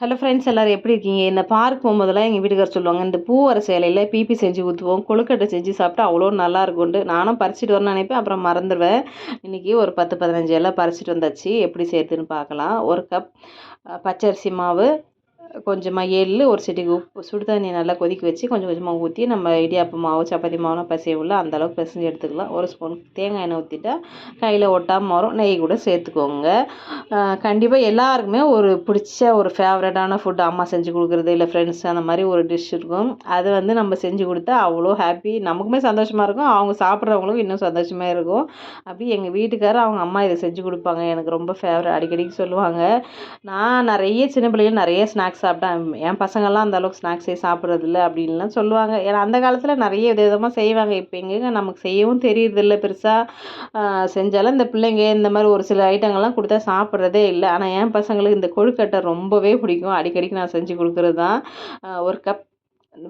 Hello friends எல்லோரும் எப்படி இருக்கீங்க? இந்த பார்க் போகும்போதெல்லாம் எங்கள் வீட்டுக்கார் சொல்லுவாங்க இந்த பூவர சேலையில் பிபி செஞ்சு ஊற்றுவோம் கொழுக்கட்டை செஞ்சு சாப்பிட்டா அவ்வளோ நல்லா இருக்கும்ண்டு நானும் பறிச்சிட்டு வரேன்னு நினைப்பேன் அப்புறம் மறந்துடுவேன். இன்றைக்கி ஒரு பத்து பதினஞ்சு எல்லாம் பறிச்சிட்டு வந்தாச்சு. எப்படி சேர்த்துன்னு பார்க்கலாம். ஒரு கப் பச்சரிசி மாவு கொஞ்சமாக எள்ளு ஒரு சிட்டிக்கு உப்பு சுடு தண்ணி நல்லா கொதிக்க வச்சு கொஞ்சம் கொஞ்சமாக ஊற்றி நம்ம இடியாப்பு மாவு சப்பாத்தி மாவுலாம் பிசைவுல அந்தளவுக்கு பிசைஞ்சு எடுத்துக்கலாம். ஒரு ஸ்பூன் தேங்காய் எண்ணெய் ஊற்றிட்டா கையில் ஒட்டாமல் வரும். நெய் கூட சேர்த்துக்கோங்க. கண்டிப்பாக எல்லாருக்குமே ஒரு பிடிச்ச ஒரு ஃபேவரட்டான ஃபுட் அம்மா செஞ்சு கொடுக்குறது இல்லை ஃப்ரெண்ட்ஸ் அந்த மாதிரி ஒரு டிஷ் இருக்கும். அது வந்து நம்ம செஞ்சு கொடுத்தா அவ்வளோ ஹாப்பி நமக்குமே சந்தோஷமாக இருக்கும். அவங்க சாப்பிட்றவங்களுக்கும் இன்னும் சந்தோஷமாக இருக்கும். அப்படி எங்கள் வீட்டுக்காரர் அவங்க அம்மா இதை செஞ்சு கொடுப்பாங்க. எனக்கு ரொம்ப ஃபேவரட் அடிக்கடிக்கு சொல்லுவாங்க. நான் நிறைய சின்ன பிள்ளைகள் நிறைய ஸ்நாக்ஸ் ஸ்நாக்ஸ் சாப்பிட்டா என் பசங்கள்லாம் அந்தளவுக்கு ஸ்நாக்ஸே சாப்பிட்றதில்ல அப்படின்லாம் சொல்லுவாங்க. ஏன்னா அந்த காலத்தில் நிறைய வித விதமாக செய்வாங்க. இப்போ எங்கேங்க நமக்கு செய்யவும் தெரியறதில்ல பெருசாக செஞ்சாலும் இந்த பிள்ளைங்க இந்த மாதிரி ஒரு சில ஐட்டங்கள்லாம் கொடுத்தா சாப்பிட்றதே இல்லை. ஆனால் என் பசங்களுக்கு இந்த கொழுக்கட்டை ரொம்பவே பிடிக்கும். அடிக்கடிக்கு நான் செஞ்சு கொடுக்குறது தான் ஒரு கப்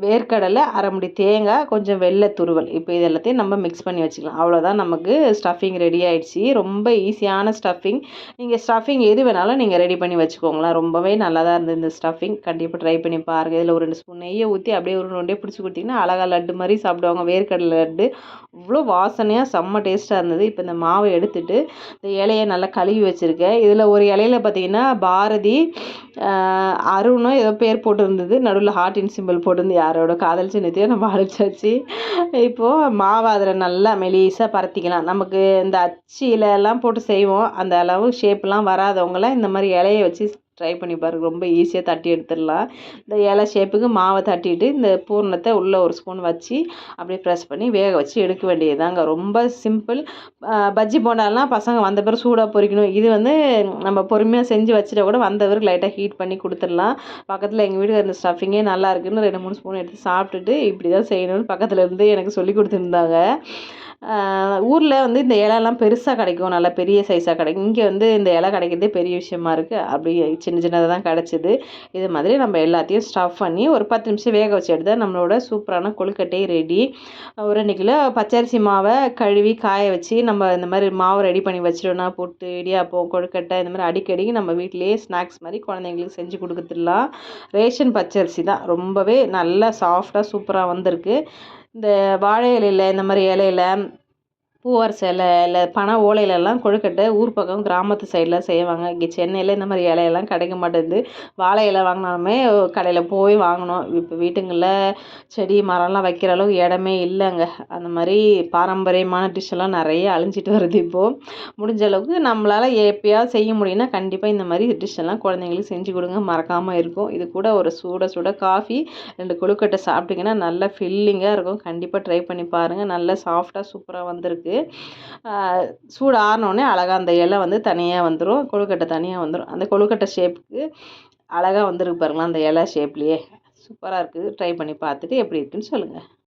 வேர்க்கடலை அரை முடி தேங்காய் கொஞ்சம் வெள்ளை துருவல். இப்போ இது எல்லாத்தையும் நம்ம மிக்ஸ் பண்ணி வச்சுக்கலாம். அவ்வளோதான் நமக்கு ஸ்டஃபிங் ரெடி ஆகிடுச்சி ரொம்ப ஈஸியான ஸ்டஃபிங் நீங்கள் ஸ்டஃபிங் எது வேணாலும் நீங்கள் ரெடி பண்ணி வச்சுக்கோங்களேன். ரொம்பவே நல்லா தான் இருந்தது இந்த ஸ்டஃபிங் கண்டிப்பாக ட்ரை பண்ணி பாருங்கள் இதில் ஒரு ரெண்டு ஸ்பூன் நெய்யை ஊற்றி அப்படியே ஒரு ரெண்டே பிடிச்சி கொடுத்தீங்கன்னா அழகாக லட்டு மாதிரி சாப்பிடுவாங்க. வேர்க்கடலை லட்டு. அவ்வளோ வாசனையாக செம்ம டேஸ்ட்டாக இருந்தது. இப்போ இந்த மாவை எடுத்துகிட்டு இந்த இலையை நல்லா கழுவி வச்சுருக்கேன். இதில் ஒரு இலையில பார்த்தீங்கன்னா பாரதி அருணும் ஏதோ பேர் போட்டிருந்தது. நடுவில் ஹார்ட்டின் சிம்பிள் போட்டிருந்து யாரோட காதல் சின்னத்தையோ நம்ம அழிச்சாச்சு இப்போது மாவை அதில் நல்லா மெலிசாக பரத்திக்கலாம். நமக்கு இந்த அச்சிலெல்லாம் போட்டு செய்வோம். அந்த அளவு ஷேப்லாம் வராதவங்களாம் இந்த மாதிரி இலையை வச்சு ட்ரை பண்ணி பாருங்கள் ரொம்ப ஈஸியாக தட்டி எடுத்துடலாம். இந்த இலை ஷேப்புக்கு மாவை தட்டிட்டு இந்த பூர்ணத்தை உள்ளே ஒரு ஸ்பூன் வச்சு அப்படியே ப்ரெஸ் பண்ணி வேக வச்சு எடுக்க வேண்டியதுதாங்க. ரொம்ப சிம்பிள் பஜ்ஜி போண்டாலாம் பசங்க வந்த பிறகு சூடாக பொறிக்கணும் இது வந்து நம்ம பொறுமையாக செஞ்சு வச்சுட்டா கூட வந்த பிறகு லைட்டாக ஹீட் பண்ணி கொடுத்துடலாம். பக்கத்தில் எங்கள் வீட்டுக்கு அந்த ஸ்டஃபிங்கே நல்லா இருக்குன்னு ரெண்டு மூணு ஸ்பூன் எடுத்து சாப்பிட்டுட்டு இப்படி தான் செய்யணும்னு பக்கத்தில் இருந்து எனக்கு சொல்லி கொடுத்துருந்தாங்க. ஊரில் வந்து இந்த இலைலாம் பெருசாக கிடைக்கும். நல்லா பெரிய சைஸாக கிடைக்கும். இங்கே வந்து இந்த இலை கிடைக்கிறதே பெரிய விஷயமா இருக்குது அப்படி சின்ன சின்னதாக தான் கிடச்சிது. இது மாதிரி நம்ம எல்லாத்தையும் ஸ்டஃப் பண்ணி ஒரு பத்து நிமிஷம் வேக வச்சு எடுத்தால் நம்மளோட சூப்பரான கொழுக்கட்டை ரெடி ஒரு ரெண்டு கிலோ பச்சரிசி மாவை கழுவி காய வச்சு நம்ம இந்த மாதிரி மாவை ரெடி பண்ணி வச்சிட்டோம்னா போட்டு இடியாப்பம் கொழுக்கட்டை இந்த மாதிரி அடிக்கடி நம்ம வீட்டிலேயே ஸ்நாக்ஸ் மாதிரி குழந்தைங்களுக்கு செஞ்சு கொடுத்துடலாம் ரேஷன் பச்சரிசி தான். ரொம்பவே நல்லா சாஃப்டாக சூப்பராக வந்திருக்கு. இந்த வாழை இலையில் இந்த மாதிரி இலையில பூவார் சேலை இல்லை பனை ஓலையிலலாம் கொழுக்கட்டை ஊர் பக்கம் கிராமத்து சைடில் செய்வாங்க. இங்கே சென்னையில் இந்த மாதிரி இலையெல்லாம் கிடைக்க மாட்டேங்குது. வாழை இலை வாங்கினாலுமே கடையில் போய் வாங்கணும். இப்போ வீட்டுங்களில் செடி மரம்லாம் வைக்கிற அளவுக்கு இடமே இல்லைங்க. அந்த மாதிரி பாரம்பரியமான டிஷ்ஷெல்லாம் நிறைய அழிஞ்சிட்டு வருது இப்போது முடிஞ்ச அளவுக்கு நம்மளால் எப்பயாவது செய்ய முடியும்னா கண்டிப்பாக இந்த மாதிரி டிஷ்ஷெல்லாம் குழந்தைங்களுக்கு செஞ்சு கொடுங்க. மறக்காமல் இருக்கும். இது கூட ஒரு சூட சூட காஃபி ரெண்டு கொழுக்கட்டை சாப்பிட்டிங்கன்னா நல்லா ஃபில்லிங்காக இருக்கும். கண்டிப்பாக ட்ரை பண்ணி பாருங்கள் நல்லா சாஃப்டாக சூப்பராக வந்திருக்கு. சூடு ஆறினோடனே அழகாக அந்த இலை வந்து தனியாக வந்துடும் கொழுக்கட்டை தனியாக வந்துடும் அந்த கொழுக்கட்டை ஷேப்புக்கு அழகாக வந்துருக்கு பாருங்களேன் அந்த இலை ஷேப்லேயே சூப்பராக இருக்குது ட்ரை பண்ணி பார்த்துட்டு எப்படி இருக்குதுன்னு சொல்லுங்கள்